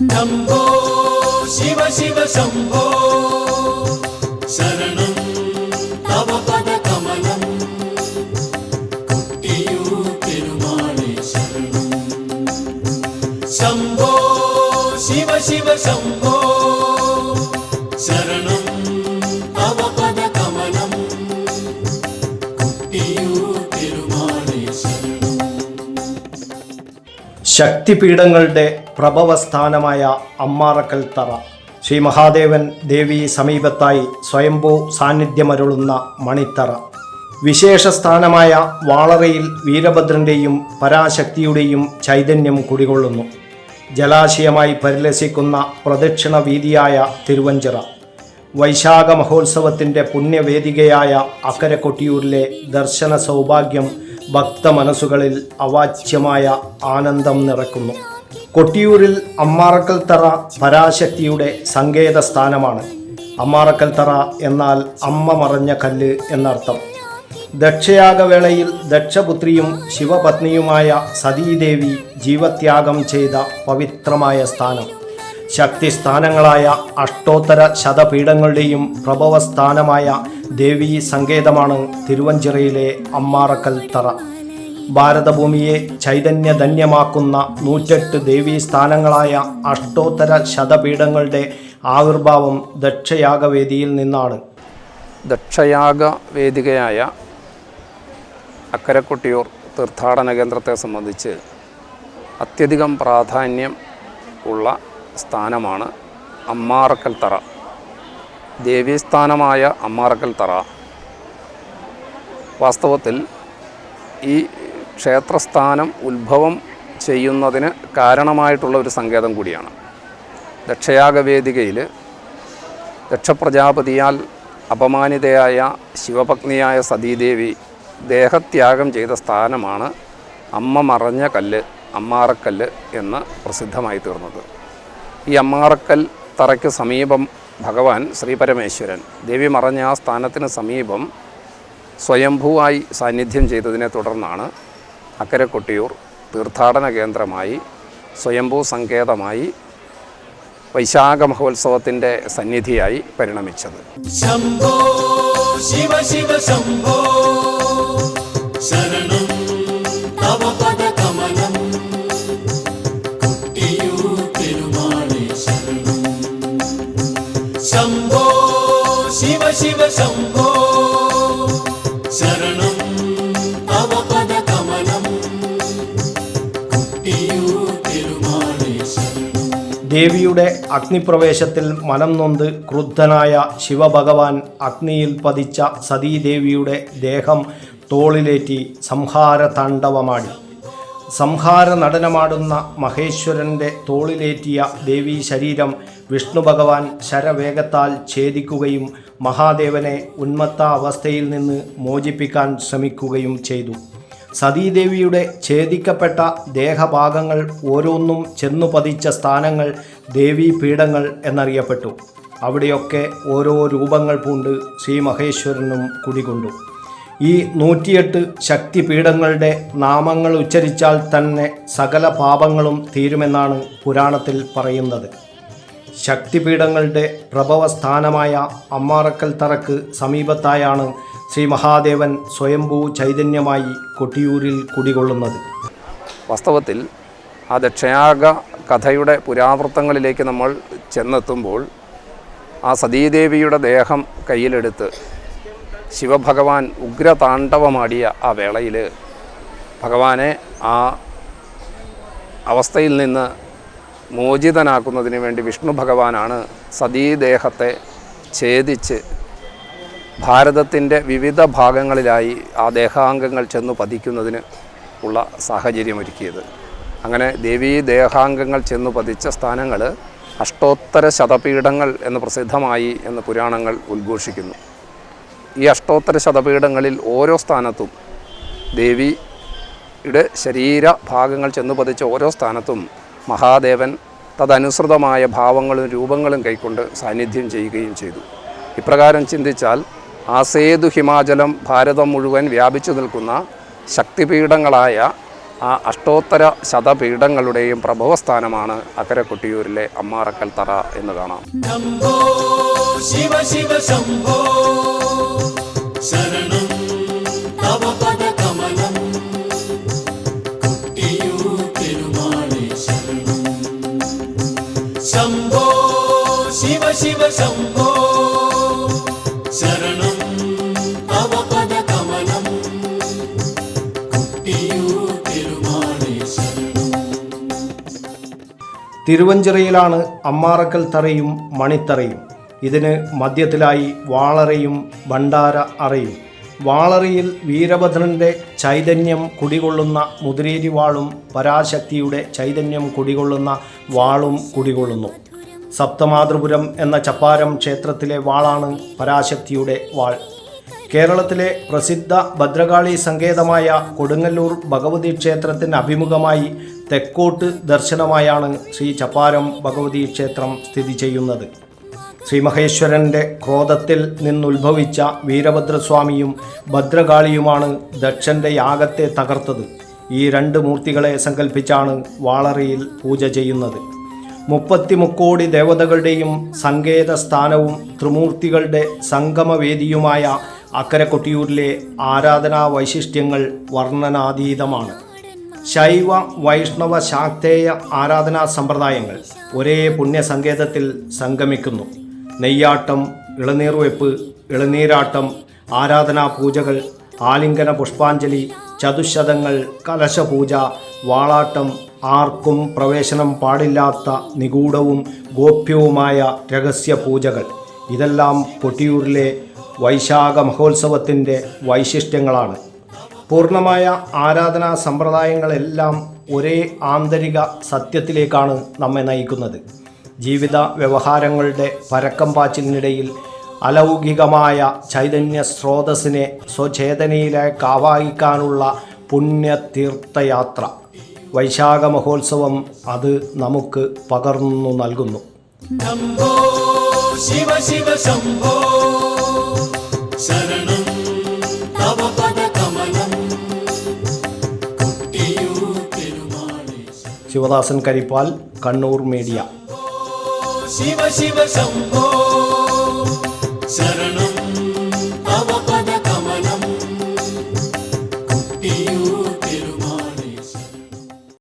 കുട്ടിയോ ശരണം. കുട്ടിയോ ശരണം. ശക്തിപീഠങ്ങളുടെ പ്രഭവസ്ഥാനമായ അമ്മാറക്കൽ തറ. ശ്രീ മഹാദേവൻ ദേവി സമീപത്തായി സ്വയംഭൂ സാന്നിധ്യമരുളുന്ന മണിത്തറ. വിശേഷ സ്ഥാനമായ വാളറയിൽ വീരഭദ്രന്റെയും പരാശക്തിയുടെയും ചൈതന്യം കുടികൊള്ളുന്നു. ജലാശയമായി പരിലസിക്കുന്ന പ്രദക്ഷിണ വീതിയായ തിരുവഞ്ചിറ. വൈശാഖ മഹോത്സവത്തിന്റെ പുണ്യവേദികയായ അക്കരെ കൊട്ടിയൂരിലെ ദർശന സൗഭാഗ്യം ഭക്തമനസ്സുകളിൽ അവാച്യമായ ആനന്ദം നിറക്കുന്നു. കൊട്ടിയൂരിൽ അമ്മാറക്കൽ തറ പരാശക്തിയുടെ സങ്കേത സ്ഥാനമാണ് അമ്മാറക്കൽ തറ എന്നാൽ അമ്മ മറഞ്ഞ കല്ല് എന്നർത്ഥം. ദക്ഷയാഗവേളയിൽ ദക്ഷപുത്രിയും ശിവപത്നിയുമായ സതീദേവി ജീവത്യാഗം ചെയ്ത പവിത്രമായ സ്ഥാനം. ശക്തിസ്ഥാനങ്ങളായ അഷ്ടോത്തര ശതപീഠങ്ങളുടെയും പ്രഭവസ്ഥാനമായ ദേവീ സങ്കേതമാണ് തിരുവഞ്ചിറയിലെ അമ്മാറക്കൽ തറ. ഭാരതഭൂമിയെ ചൈതന്യധന്യമാക്കുന്ന നൂറ്റെട്ട് സ്ഥാനങ്ങളായ അഷ്ടോത്തര ശതപീഠങ്ങളുടെ ആവിർഭാവം ദക്ഷയാഗവേദിയിൽ നിന്നാണ്. ദക്ഷയാഗ വേദികയായ അക്കരക്കൊട്ടിയൂർ തീർത്ഥാടന കേന്ദ്രത്തെ സംബന്ധിച്ച് അത്യധികം പ്രാധാന്യം ഉള്ള സ്ഥാനമാണ് അമ്മാറക്കൽ തറ. ദേവീസ്ഥാനമായ അമ്മാറക്കൽ തറ. വാസ്തവത്തിൽ ഈ ക്ഷേത്രസ്ഥാനം ഉത്ഭവം ചെയ്യുന്നതിന് കാരണമായിട്ടുള്ള ഒരു സങ്കേതം കൂടിയാണ്. ദക്ഷയാഗവേദികയിൽ ദക്ഷപ്രജാപതിയാൽ അപമാനിതയായ ശിവപത്നിയായ സതീദേവി ദേഹത്യാഗം ചെയ്ത സ്ഥാനമാണ് അമ്മ മറഞ്ഞ കല്ല് അമ്മാറക്കല്ല് എന്ന് പ്രസിദ്ധമായി തീർന്നത്. ഈ അമ്മാറക്കൽ തറയ്ക്ക് സമീപം ഭഗവാൻ ശ്രീപരമേശ്വരൻ ദേവി മറഞ്ഞ ആ സ്ഥാനത്തിന് സമീപം സ്വയംഭൂവായി സാന്നിധ്യം ചെയ്തതിനെ തുടർന്നാണ് അക്കരെ കൊട്ടിയൂർ തീർത്ഥാടന കേന്ദ്രമായി സ്വയംഭൂ സങ്കേതമായി വൈശാഖ മഹോത്സവത്തിന്റെ സന്നിധിയായി പരിണമിച്ചത്. ശംഭോ ശിവ ശിവ ശംഭോ ദേവിയുടെ അഗ്നിപ്രവേശത്തിൽ മനം നൊന്ത് ക്രുദ്ധനായ ശിവഭഗവാൻ അഗ്നിയിൽ പതിച്ച സതീദേവിയുടെ ദേഹം തോളിലേറ്റി സംഹാര താണ്ഡവമാടി സംഹാര നടനമാടുന്ന മഹേശ്വരന്റെ തോളിലേറ്റിയ ദേവീ ശരീരം വിഷ്ണു ഭഗവാൻ ശരവേഗത്താൽ ഛേദിക്കുകയും മഹാദേവനെ ഉന്മത്ത അവസ്ഥയിൽ നിന്ന് മോചിപ്പിക്കാൻ ശ്രമിക്കുകയും ചെയ്തു. സതീദേവിയുടെ ഛേദിക്കപ്പെട്ട ദേഹഭാഗങ്ങൾ ഓരോന്നും ചെന്നു പതിച്ച സ്ഥാനങ്ങൾ ദേവീപീഠങ്ങൾ എന്നറിയപ്പെട്ടു. അവിടെയൊക്കെ ഓരോ രൂപങ്ങൾ പൂണ്ട് ശ്രീ മഹേശ്വരനും കുടികൊണ്ടു. ഈ നൂറ്റിയെട്ട് ശക്തിപീഠങ്ങളുടെ നാമങ്ങൾ ഉച്ചരിച്ചാൽ തന്നെ സകല പാപങ്ങളും തീരുമെന്നാണ് പുരാണത്തിൽ പറയുന്നത്. ശക്തിപീഠങ്ങളുടെ പ്രഭവസ്ഥാനമായ അമ്മാറക്കൽ തറക്ക് സമീപത്തായാണ് ശ്രീ മഹാദേവൻ സ്വയംഭൂ ചൈതന്യമായി കൊട്ടിയൂരിൽ കുടികൊള്ളുന്നത്. വാസ്തവത്തിൽ ആ ദക്ഷയാഗ കഥയുടെ പുരാവൃത്തങ്ങളിലേക്ക് നമ്മൾ ചെന്നെത്തുമ്പോൾ ആ സതീദേവിയുടെ ദേഹം കയ്യിലെടുത്ത് ശിവഭഗവാൻ ഉഗ്രതാണ്ഡവമാടിയ ആ വേളയിൽ ഭഗവാനെ ആ അവസ്ഥയിൽ നിന്ന് മോചിതനാക്കുന്നതിന് വേണ്ടി വിഷ്ണു ഭഗവാനാണ് സതീദേഹത്തെ ഛേദിച്ച് ഭാരതത്തിന്റെ വിവിധ ഭാഗങ്ങളിലായി ആ ദേഹാംഗങ്ങൾ ചെന്നു പതിക്കുന്നതിന് ഉള്ള സാഹചര്യമൊരുക്കിയത്. അങ്ങനെ ദേവീ ദേഹാംഗങ്ങൾ ചെന്നു പതിച്ച സ്ഥാനങ്ങൾ അഷ്ടോത്തര ശതപീഠങ്ങൾ എന്ന് പ്രസിദ്ധമായി എന്ന് പുരാണങ്ങൾ ഉദ്ഘോഷിക്കുന്നു. ഈ അഷ്ടോത്തര ശതപീഠങ്ങളിൽ ഓരോ സ്ഥാനത്തും ദേവിയുടെ ശരീര ഭാഗങ്ങൾ ചെന്നു പതിച്ച ഓരോ സ്ഥാനത്തും മഹാദേവൻ തദനുസൃതമായ ഭാവങ്ങളും രൂപങ്ങളും കൈക്കൊണ്ട് സാന്നിധ്യം ചെയ്യുകയും ചെയ്തു. ഇപ്രകാരം ചിന്തിച്ചാൽ ആ സേതു ഹിമാചലം ഭാരതം മുഴുവൻ വ്യാപിച്ചു നിൽക്കുന്ന ശക്തിപീഠങ്ങളായ ആ അഷ്ടോത്തര ശതപീഠങ്ങളുടെയും പ്രഭവസ്ഥാനമാണ് അക്കരെ കൊട്ടിയൂരിലെ അമ്മാറക്കൽ തറ എന്ന് കാണാം. ശിവ ശിവ ശംഭോ. ശരണം തിരുവഞ്ചിറയിലാണ് അമ്മാറക്കൽ തറയും മണിത്തറയും. ഇതിന് മധ്യത്തിലായി വാളറയും ഭണ്ഡാര അറയും. വാളറിയിൽ വീരഭദ്രന്റെ ചൈതന്യം കുടികൊള്ളുന്ന മുതിരേരി വാളും പരാശക്തിയുടെ ചൈതന്യം കുടികൊള്ളുന്ന വാളും കുടികൊള്ളുന്നു. സപ്തമാതൃപുരം എന്ന ചപ്പാരം ക്ഷേത്രത്തിലെ വാളാണ് പരാശക്തിയുടെ വാൾ. കേരളത്തിലെ പ്രസിദ്ധ ഭദ്രകാളി സങ്കേതമായ കൊടുങ്ങല്ലൂർ ഭഗവതി ക്ഷേത്രത്തിന് അഭിമുഖമായി തെക്കോട്ട് ദർശനമായാണ് ശ്രീ ചപ്പാരം ഭഗവതി ക്ഷേത്രം സ്ഥിതി ചെയ്യുന്നത്. ശ്രീ മഹേശ്വരന്റെ ക്രോധത്തിൽ നിന്നുത്ഭവിച്ച വീരഭദ്രസ്വാമിയും ഭദ്രകാളിയുമാണ് ദക്ഷന്റെ യാഗത്തെ തകർത്തത്. ഈ രണ്ട് മൂർത്തികളെ സങ്കല്പിച്ചാണ് വാളറിയിൽ പൂജ ചെയ്യുന്നത്. മുപ്പത്തി മുക്കോടി ദേവതകളുടെയും സങ്കേത സ്ഥാനവും ത്രിമൂർത്തികളുടെ സംഗമവേദിയുമായ അക്കരെ കൊട്ടിയൂരിലെ ആരാധനാ വൈശിഷ്ട്യങ്ങൾ വർണനാതീതമാണ്. ശൈവ വൈഷ്ണവ ശാക്തേയ ആരാധനാ സമ്പ്രദായങ്ങൾ ഒരേ പുണ്യസങ്കേതത്തിൽ സംഗമിക്കുന്നു. നെയ്യാട്ടം ഇളനീർവെപ്പ് ഇളനീരാട്ടം ആരാധനാ പൂജകൾ ആലിംഗന പുഷ്പാഞ്ജലി ചതുശതങ്ങൾ കലശപൂജ വാളാട്ടം ആർക്കും പ്രവേശനം പാടില്ലാത്ത നിഗൂഢവും ഗോപ്യവുമായ രഹസ്യ പൂജകൾ ഇതെല്ലാം കൊട്ടിയൂരിലെ വൈശാഖ മഹോത്സവത്തിന്റെ വൈശിഷ്ട്യങ്ങളാണ്. പൂർണമായ ആരാധനാ സമ്പ്രദായങ്ങളെല്ലാം ഒരേ ആന്തരിക സത്യത്തിലേക്കാണ് നമ്മെ നയിക്കുന്നത്. ജീവിത വ്യവഹാരങ്ങളുടെ പരക്കം പാച്ചിലിനിടയിൽ അലൗകികമായ ചൈതന്യ സ്രോതസ്സിനെ സ്വചേതനയിലേക്ക് ആവാഹിക്കാനുള്ള പുണ്യതീർത്ഥയാത്ര. വൈശാഖ മഹോത്സവം അത് നമുക്ക് പകർന്നു നൽകുന്നു. ശിവ ശിവ ശംഭോ. ശരണം തവ പദകമലം ശിവദാസൻ കരിപ്പാൽ കണ്ണൂർ മീഡിയ. ശിവ ശിവ ശംഭോ. ശരണം